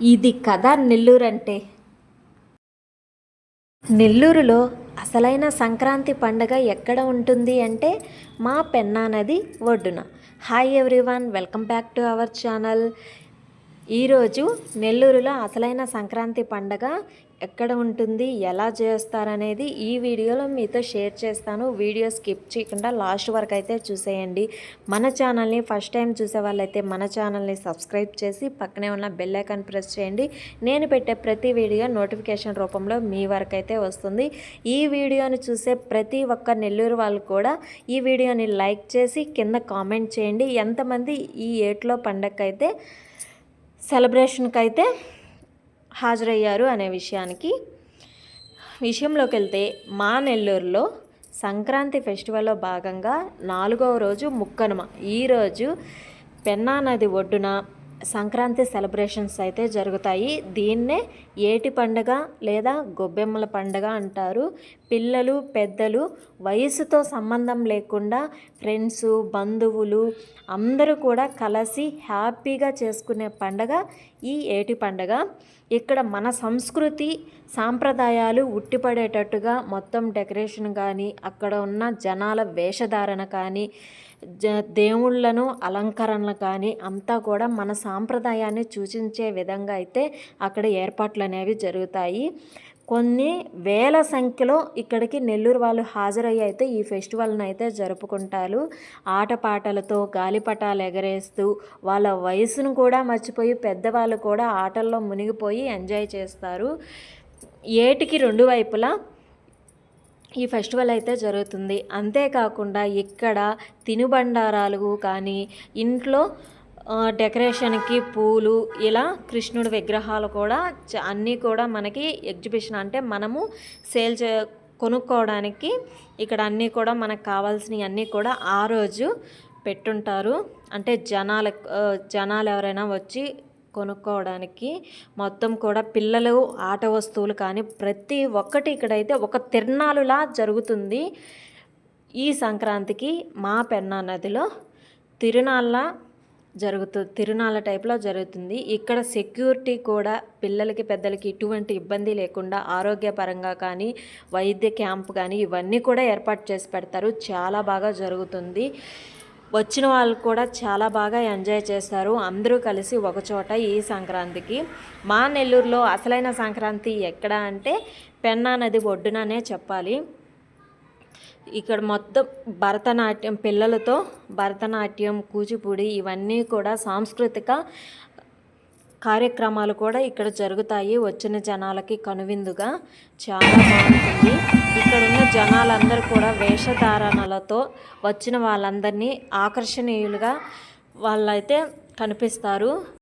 ఇది కదా నెల్లూరు అంటే నెల్లూరులో అసలైన సంక్రాంతి పండగ ఎక్కడ ఉంటుంది అంటే మా పెన్నా నది ఒడ్డున. Hi everyone welcome back to our channel ఈరోజు నెల్లూరులో అసలైన సంక్రాంతి పండగ ఎక్కడ ఉంటుంది ఎలా చేస్తారనేది ఈ వీడియోలో మీతో షేర్ చేస్తాను. వీడియో స్కిప్ చేయకుండా లాస్ట్ వరకు అయితే చూసేయండి. మన ఛానల్ని ఫస్ట్ టైం చూసే వాళ్ళైతే మన ఛానల్ని సబ్స్క్రైబ్ చేసి పక్కనే ఉన్న బెల్ ఐకాన్ ప్రెస్ చేయండి. నేను పెట్టే ప్రతి వీడియో నోటిఫికేషన్ రూపంలో మీ వరకు అయితే వస్తుంది. ఈ వీడియోని చూసే ప్రతి ఒక్క నెల్లూరు వాళ్ళు కూడా ఈ వీడియోని లైక్ చేసి కింద కామెంట్ చేయండి. ఎంతమంది ఈ ఏట్లో పండగకైతే సెలబ్రేషన్కి అయితే హాజరయ్యారు అనే విషయానికి విషయంలోకి వెళ్తే మా నెల్లూరులో సంక్రాంతి ఫెస్టివల్లో భాగంగా నాలుగవ రోజు ముక్కనుమ. ఈరోజు పెన్నా నది ఒడ్డున సంక్రాంతి సెలబ్రేషన్స్ అయితే జరుగుతాయి. దీన్నే ఏటి పండగ లేదా గొబ్బెమ్మల పండగ అంటారు. పిల్లలు పెద్దలు వయసుతో సంబంధం లేకుండా ఫ్రెండ్స్ బంధువులు అందరూ కూడా కలిసి హ్యాపీగా చేసుకునే పండగ ఈ ఏటి పండగ. ఇక్కడ మన సంస్కృతి సాంప్రదాయాలు ఉట్టిపడేటట్టుగా మొత్తం డెకరేషన్ కానీ అక్కడ ఉన్న జనాల వేషధారణ కానీ జ దేవుళ్ళను అలంకరణలు కానీ అంతా కూడా మన సాంప్రదాయాన్ని సూచించే విధంగా అయితే అక్కడ ఏర్పాట్లు అనేవి జరుగుతాయి. కొన్ని వేల సంఖ్యలో ఇక్కడికి నెల్లూరు వాళ్ళు హాజరయ్యి అయితే ఈ ఫెస్టివల్ని అయితే జరుపుకుంటారు. ఆటపాటలతో గాలిపటాలు ఎగరేస్తూ వాళ్ళ వయసును కూడా మర్చిపోయి పెద్దవాళ్ళు కూడా ఆటల్లో మునిగిపోయి ఎంజాయ్ చేస్తారు. ఏటికి రెండు వైపులా ఈ ఫెస్టివల్ అయితే జరుగుతుంది. అంతేకాకుండా ఇక్కడ తినుబండారాలు కానీ ఇంట్లో డెకరేషన్కి పూలు ఇలా కృష్ణుడి విగ్రహాలు కూడా అన్నీ కూడా మనకి ఎగ్జిబిషన్ అంటే మనము సేల్ చే కొనుక్కోవడానికి ఇక్కడ అన్నీ కూడా మనకు కావాల్సినవి అన్నీ కూడా ఆ రోజు పెట్టుంటారు. అంటే జనాలు జనాలు ఎవరైనా వచ్చి కొనుక్కోవడానికి మొత్తం కూడా పిల్లలు ఆట వస్తువులు కానీ ప్రతి ఒక్కటి ఇక్కడైతే ఒక తిరణాలులా జరుగుతుంది. ఈ సంక్రాంతికి మా పెన్నా నదిలో తిరునాళ్ళ జరుగుతుంది తిరునాళ్ళ టైప్లో జరుగుతుంది. ఇక్కడ సెక్యూరిటీ కూడా పిల్లలకి పెద్దలకి ఎటువంటి ఇబ్బంది లేకుండా ఆరోగ్యపరంగా కానీ వైద్య క్యాంప్ కానీ ఇవన్నీ కూడా ఏర్పాటు చేసి పెడతారు. చాలా బాగా జరుగుతుంది. వచ్చిన వాళ్ళు కూడా చాలా బాగా ఎంజాయ్ చేస్తారు. అందరూ కలిసి ఒకచోట ఈ సంక్రాంతికి. మా నెల్లూరులో అసలైన సంక్రాంతి ఎక్కడ అంటే పెన్నా నది ఒడ్డుననే చెప్పాలి. ఇక్కడ మొత్తం భరతనాట్యం పిల్లలతో భరతనాట్యం కూచిపూడి ఇవన్నీ కూడా సాంస్కృతిక కార్యక్రమాలు కూడా ఇక్కడ జరుగుతాయి. వచ్చిన జనాలకి కనువిందుగా చాలా బాగుంటుంది. ఇక్కడ ఉన్న జనాలందరూ కూడా వేషధారణలతో వచ్చిన వాళ్ళందరినీ ఆకర్షణీయులుగా వాళ్ళైతే కనిపిస్తారు.